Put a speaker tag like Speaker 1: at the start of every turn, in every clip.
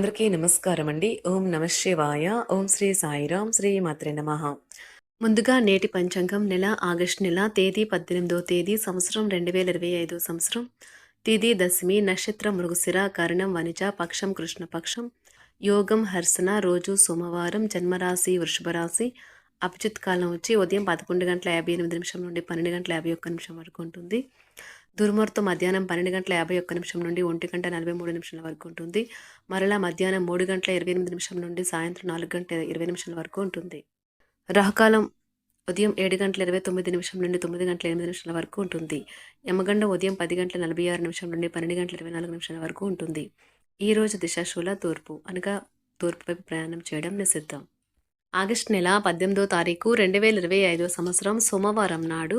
Speaker 1: అందరికీ నమస్కారం అండి. ఓం నమ శివాయ. ఓం శ్రీ సాయిరాం శ్రీ మాత్రే నమ. ముందుగా నేటి పంచాంగం నెల ఆగస్టు నెల తేదీ పద్దెనిమిదో తేదీ సంవత్సరం రెండు వేల ఇరవై ఐదో సంవత్సరం. తిథి దశమి నక్షత్రం మృగశిర కరణం వనిజ పక్షం కృష్ణపక్షం యోగం హర్సన రోజు సోమవారం జన్మరాశి వృషభరాశి అభిజిత్ కాలం వచ్చి ఉదయం పదకొండు గంటల యాభై ఎనిమిది నిమిషం నుండి పన్నెండు గంటల యాభై ఒక్క నిమిషం వరకు ఉంటుంది. దుర్ముహూర్తం మధ్యాహ్నం పన్నెండు గంటల యాభై ఒక్క నిమిషం నుండి ఒంటి గంట నలభై మూడు నిమిషాల వరకు ఉంటుంది. మరలా మధ్యాహ్నం మూడు గంటల ఇరవై ఎనిమిది నిమిషం నుండి సాయంత్రం నాలుగు గంటల ఇరవై నిమిషాల వరకు ఉంటుంది. రాహుకాలం ఉదయం ఏడు గంటల ఇరవై తొమ్మిది నిమిషం నుండి తొమ్మిది గంటల ఎనిమిది నిమిషాల వరకు ఉంటుంది. యమగండం ఉదయం పది గంటల నలభై ఆరు నిమిషం నుండి పన్నెండు గంటల ఇరవై నాలుగు నిమిషాల వరకు ఉంటుంది. ఈ రోజు దిశాశూల తూర్పు అనగా తూర్పు వైపు ప్రయాణం చేయడం నిషిద్ధం. ఆగస్టు నెల పద్దెనిమిదో తారీఖు రెండు వేల ఇరవై ఐదో సంవత్సరం సోమవారం నాడు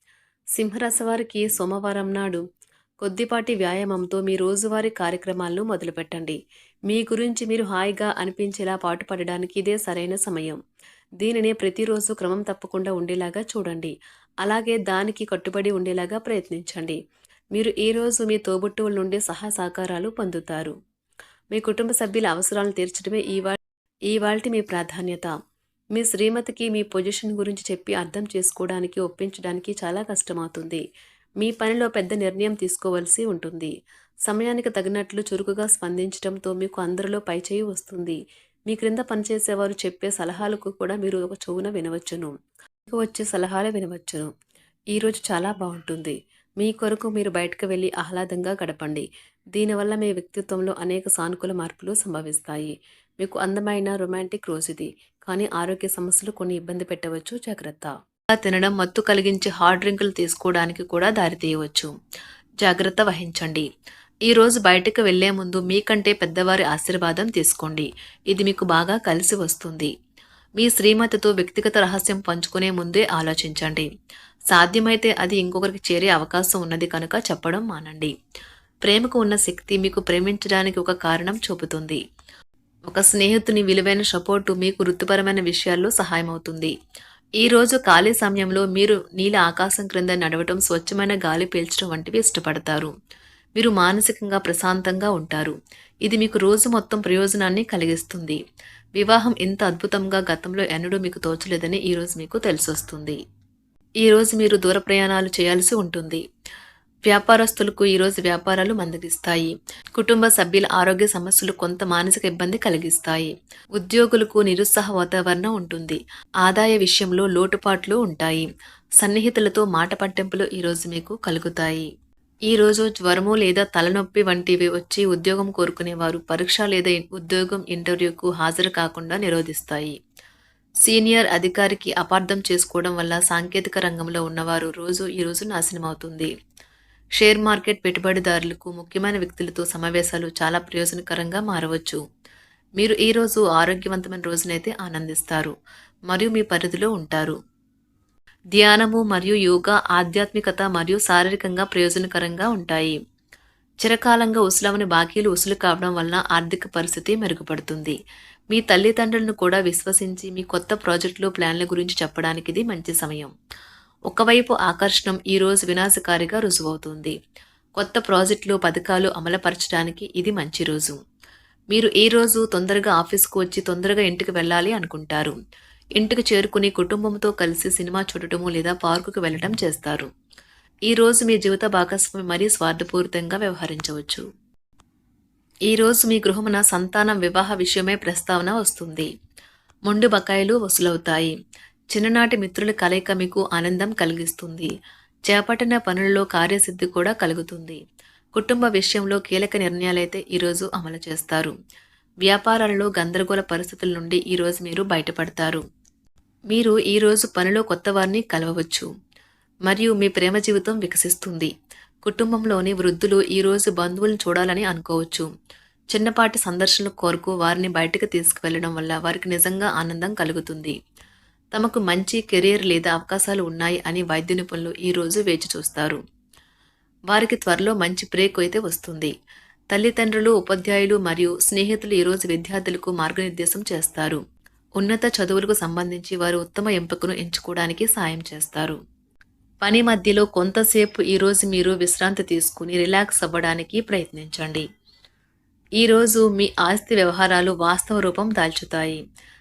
Speaker 1: సింహరసవారికి సోమవారం నాడు కొద్దిపాటి వ్యాయామంతో మీ రోజువారీ కార్యక్రమాలను మొదలుపెట్టండి. మీ గురించి మీరు హాయిగా అనిపించేలా పాటుపడడానికి ఇదే సరైన సమయం. దీనిని ప్రతిరోజు క్రమం తప్పకుండా ఉండేలాగా చూడండి. అలాగే దానికి కట్టుబడి ఉండేలాగా ప్రయత్నించండి. మీరు ఈరోజు మీ తోబుట్టువుల నుండి సహా సహకారాలు పొందుతారు. మీ కుటుంబ సభ్యుల అవసరాలను తీర్చడమే ఈవా వా మీ ప్రాధాన్యత. మీ శ్రీమతికి మీ పొజిషన్ గురించి చెప్పి అర్థం చేసుకోవడానికి ఒప్పించడానికి చాలా కష్టమవుతుంది. మీ పనిలో పెద్ద నిర్ణయం తీసుకోవలసి ఉంటుంది. సమయానికి తగినట్లు చురుకుగా స్పందించడంతో మీకు అందరిలో పైచేయి వస్తుంది. మీ క్రింద పనిచేసేవారు చెప్పే సలహాలకు కూడా మీరు ఒక చెవున వినవచ్చును. మీకు వచ్చే సలహాలు వినవచ్చును. ఈరోజు చాలా బాగుంటుంది. మీ కొరకు మీరు బయటకు వెళ్ళి ఆహ్లాదంగా గడపండి. దీనివల్ల మీ వ్యక్తిత్వంలో అనేక సానుకూల మార్పులు సంభవిస్తాయి. మీకు అందమైన రొమాంటిక్ రోజు ఇది. కానీ ఆరోగ్య సమస్యలు కొన్ని ఇబ్బంది పెట్టవచ్చు. జాగ్రత్త. తినడం మత్తు కలిగించే హార్డ్ డ్రింకులు తీసుకోవడానికి కూడా దారితీయవచ్చు జాగ్రత్త వహించండి. ఈరోజు బయటకు వెళ్ళే ముందు మీకంటే పెద్దవారి ఆశీర్వాదం తీసుకోండి. ఇది మీకు బాగా కలిసి వస్తుంది. మీ శ్రీమతితో వ్యక్తిగత రహస్యం పంచుకునే ముందే ఆలోచించండి. సాధ్యమైతే అది ఇంకొకరికి చేరే అవకాశం ఉన్నది కనుక చెప్పడం మానండి. ప్రేమకు ఉన్న శక్తి మీకు ప్రేమించడానికి ఒక కారణం చూపుతుంది. ఒక స్నేహితుని విలువైన సపోర్టు మీకు వృత్తిపరమైన విషయాల్లో సహాయమవుతుంది అవుతుంది. ఈరోజు ఖాళీ సమయంలో మీరు నీల ఆకాశం క్రింద నడవటం స్వచ్ఛమైన గాలి పీల్చడం వంటివి ఇష్టపడతారు. మీరు మానసికంగా ప్రశాంతంగా ఉంటారు. ఇది మీకు రోజు మొత్తం ప్రయోజనాన్ని కలిగిస్తుంది. వివాహం ఇంత అద్భుతంగా గతంలో ఎన్నడూ మీకు తోచలేదని ఈరోజు మీకు తెలిసొస్తుంది. ఈరోజు మీరు దూర ప్రయాణాలు చేయాల్సి ఉంటుంది. వ్యాపారస్తులకు ఈరోజు వ్యాపారాలు మందగిస్తాయి కుటుంబ సభ్యుల ఆరోగ్య సమస్యలు కొంత మానసిక ఇబ్బంది కలిగిస్తాయి. ఉద్యోగులకు నిరుత్సాహ వాతావరణం ఉంటుంది. ఆదాయ విషయంలో లోటుపాట్లు ఉంటాయి. సన్నిహితులతో మాట పట్టింపులు ఈరోజు మీకు కలుగుతాయి. ఈ రోజు జ్వరము లేదా తలనొప్పి వంటివి వచ్చి ఉద్యోగం కోరుకునేవారు పరీక్ష లేదా ఉద్యోగం ఇంటర్వ్యూకు హాజరు కాకుండా నిరోధిస్తాయి. సీనియర్ అధికారికి అపార్థం చేసుకోవడం వల్ల సాంకేతిక రంగంలో ఉన్నవారు రోజు ఈ రోజు నాశనమవుతుంది. షేర్ మార్కెట్ పెట్టుబడిదారులకు ముఖ్యమైన వ్యక్తులతో సమావేశాలు చాలా ప్రయోజనకరంగా మారవచ్చు. మీరు ఈరోజు ఆరోగ్యవంతమైన రోజునైతే ఆనందిస్తారు. మరియు మీ పరిధిలో ఉంటారు. ధ్యానము మరియు యోగా ఆధ్యాత్మికత మరియు శారీరకంగా ప్రయోజనకరంగా ఉంటాయి. చిరకాలంగా ఉసులవని బాకీలు ఉసులు కావడం వలన ఆర్థిక పరిస్థితి మెరుగుపడుతుంది. మీ తల్లిదండ్రులను కూడా విశ్వసించి మీ కొత్త ప్రాజెక్టులు ప్లాన్ల గురించి చెప్పడానికి ఇది మంచి సమయం. ఒకవైపు ఆకర్షణం ఈరోజు వినాశకారిగా రుజువవుతుంది. కొత్త ప్రాజెక్టులు పథకాలు అమలుపరచడానికి ఇది మంచి రోజు. మీరు ఈ రోజు తొందరగా ఆఫీస్కు వచ్చి తొందరగా ఇంటికి వెళ్ళాలి అనుకుంటారు. ఇంటికి చేరుకుని కుటుంబంతో కలిసి సినిమా చూడటము లేదా పార్కుకు వెళ్ళటం చేస్తారు. ఈ రోజు మీ జీవిత భాగస్వామి మరీ స్వార్థపూరితంగా వ్యవహరించవచ్చు. ఈ రోజు మీ గృహమున సంతానం వివాహ విషయమై ప్రస్తావన వస్తుంది. మొండు బకాయిలు వసూలవుతాయి. చిన్ననాటి మిత్రుల కలయిక మీకు ఆనందం కలిగిస్తుంది. చేపట్టిన పనులలో కార్యసిద్ధి కూడా కలుగుతుంది. కుటుంబ విషయంలో కీలక నిర్ణయాలైతే ఈరోజు అమలు చేస్తారు. వ్యాపారాలలో గందరగోళ పరిస్థితుల నుండి ఈరోజు మీరు బయటపడతారు. మీరు ఈరోజు పనిలో కొత్త వారిని కలవవచ్చు. మరియు మీ ప్రేమ జీవితం వికసిస్తుంది. కుటుంబంలోని వృద్ధులు ఈరోజు బంధువులను చూడాలని అనుకోవచ్చు. చిన్నపాటి సందర్శనల కోరుకు వారిని బయటకు తీసుకువెళ్ళడం వల్ల వారికి నిజంగా ఆనందం కలుగుతుంది. తమకు మంచి కెరీర్ లేదా అవకాశాలు ఉన్నాయి అని వైద్య నిపుణులు ఈరోజు వేచి చూస్తారు. వారికి త్వరలో మంచి బ్రేక్ అయితే వస్తుంది. తల్లిదండ్రులు ఉపాధ్యాయులు మరియు స్నేహితులు ఈరోజు విద్యార్థులకు మార్గనిర్దేశం చేస్తారు. ఉన్నత చదువులకు సంబంధించి వారు ఉత్తమ ఎంపికను ఎంచుకోవడానికి సాయం చేస్తారు. పని మధ్యలో కొంతసేపు ఈరోజు మీరు విశ్రాంతి తీసుకుని రిలాక్స్ అవ్వడానికి ప్రయత్నించండి. ఈరోజు మీ ఆస్తి వ్యవహారాలు వాస్తవ రూపం దాల్చుతాయి.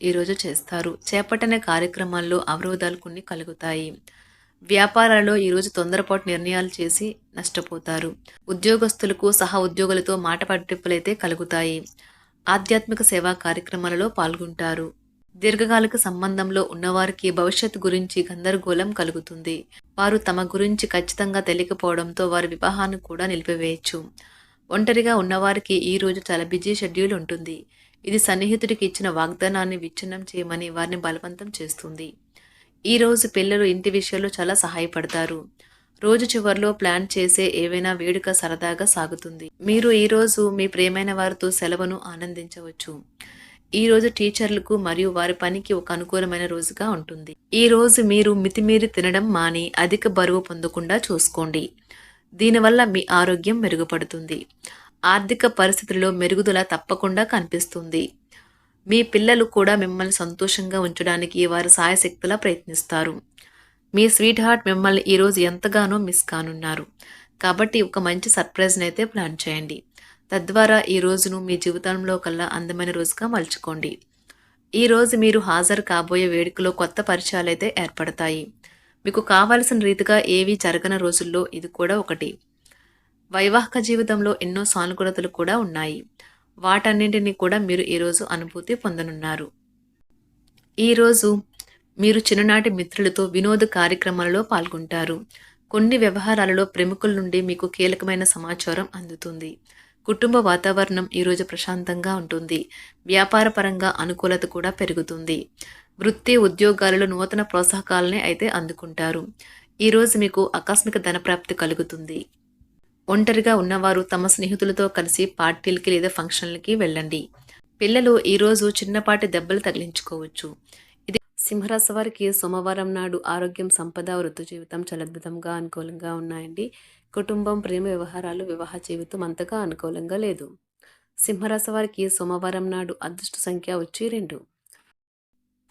Speaker 1: ఈరోజు చేస్తారు. చేపట్టిన కార్యక్రమాల్లో అవరోధాలు కొన్ని కలుగుతాయి. వ్యాపారాల్లో ఈరోజు తొందరపాటు నిర్ణయాలు చేసి నష్టపోతారు. ఉద్యోగస్తులకు సహా ఉద్యోగులతో మాట పట్టింపులైతే కలుగుతాయి. ఆధ్యాత్మిక సేవా కార్యక్రమాలలో పాల్గొంటారు. దీర్ఘకాలిక సంబంధంలో ఉన్నవారికి భవిష్యత్తు గురించి గందరగోళం కలుగుతుంది. వారు తమ గురించి ఖచ్చితంగా తెలియకపోవడంతో వారి వివాహాన్ని కూడా నిలిపివేయచ్చు. ఒంటరిగా ఉన్నవారికి ఈ రోజు చాలా బిజీ షెడ్యూల్ ఉంటుంది. ఇది సన్నిహితుడికి ఇచ్చిన వాగ్దానాన్ని విచ్ఛిన్నం చేయమని వారిని బలవంతం చేస్తుంది. ఈ రోజు పిల్లలు ఇంటి విషయంలో చాలా సహాయపడతారు. రోజు చివరిలో ప్లాన్ చేసే ఏవైనా వేడుక సరదాగా సాగుతుంది. మీరు ఈ రోజు మీ ప్రేమైన వారితో సెలవును ఆనందించవచ్చు. ఈరోజు టీచర్లకు మరియు వారి పనికి ఒక అనుకూలమైన రోజుగా ఉంటుంది. ఈ రోజు మీరు మితిమీరి తినడం మాని అధిక బరువు పొందకుండా చూసుకోండి. దీనివల్ల మీ ఆరోగ్యం మెరుగుపడుతుంది. ఆర్థిక పరిస్థితుల్లో మెరుగుదల తప్పకుండా కనిపిస్తుంది. మీ పిల్లలు కూడా మిమ్మల్ని సంతోషంగా ఉంచడానికి వారు సాయశక్తులా ప్రయత్నిస్తారు. మీ స్వీట్ హార్ట్ మిమ్మల్ని ఈరోజు ఎంతగానో మిస్ కానున్నారు. కాబట్టి ఒక మంచి సర్ప్రైజ్ని అయితే ప్లాన్ చేయండి. తద్వారా ఈ రోజును మీ జీవితంలో కల్లా అందమైన రోజుగా మలుచుకోండి. ఈ రోజు మీరు హాజరు కాబోయే వేడుకలో కొత్త పరిచయాలు అయితే ఏర్పడతాయి. మీకు కావలసిన రీతిగా ఏవి జరగని రోజుల్లో ఇది కూడా ఒకటి. వైవాహిక జీవితంలో ఎన్నో సానుకూలతలు కూడా ఉన్నాయి. వాటన్నింటినీ కూడా మీరు ఈరోజు అనుభూతి పొందనున్నారు. ఈరోజు మీరు చిన్ననాటి మిత్రులతో వినోద కార్యక్రమాలలో పాల్గొంటారు. కొన్ని వ్యవహారాలలో ప్రముఖుల నుండి మీకు కీలకమైన సమాచారం అందుతుంది. కుటుంబ వాతావరణం ఈరోజు ప్రశాంతంగా ఉంటుంది. వ్యాపారపరంగా అనుకూలత కూడా పెరుగుతుంది. వృత్తి ఉద్యోగాలలో నూతన ప్రోత్సాహకాలని అయితే అందుకుంటారు. ఈరోజు మీకు ఆకస్మిక ధనప్రాప్తి కలుగుతుంది. ఒంటరిగా ఉన్నవారు తమ స్నేహితులతో కలిసి పార్టీలకి లేదా ఫంక్షన్లకి వెళ్ళండి. పిల్లలు ఈరోజు చిన్నపాటి దెబ్బలు తగిలించుకోవచ్చు. ఇది సింహరాశి వారికి సోమవారం నాడు ఆరోగ్యం సంపద వృత్తి జీవితం చలద్భుతంగా అనుకూలంగా ఉన్నాయండి. కుటుంబం ప్రేమ వ్యవహారాలు వివాహ జీవితం అంతగా అనుకూలంగా లేదు. సింహరాశి వారికి సోమవారం నాడు అదృష్ట సంఖ్య వచ్చి రెండు.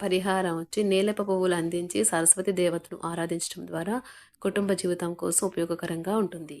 Speaker 1: పరిహారం వచ్చి నేలప పువ్వులు అందించి సరస్వతి దేవతను ఆరాధించడం ద్వారా కుటుంబ జీవితం కోసం ఉపయోగకరంగా ఉంటుంది.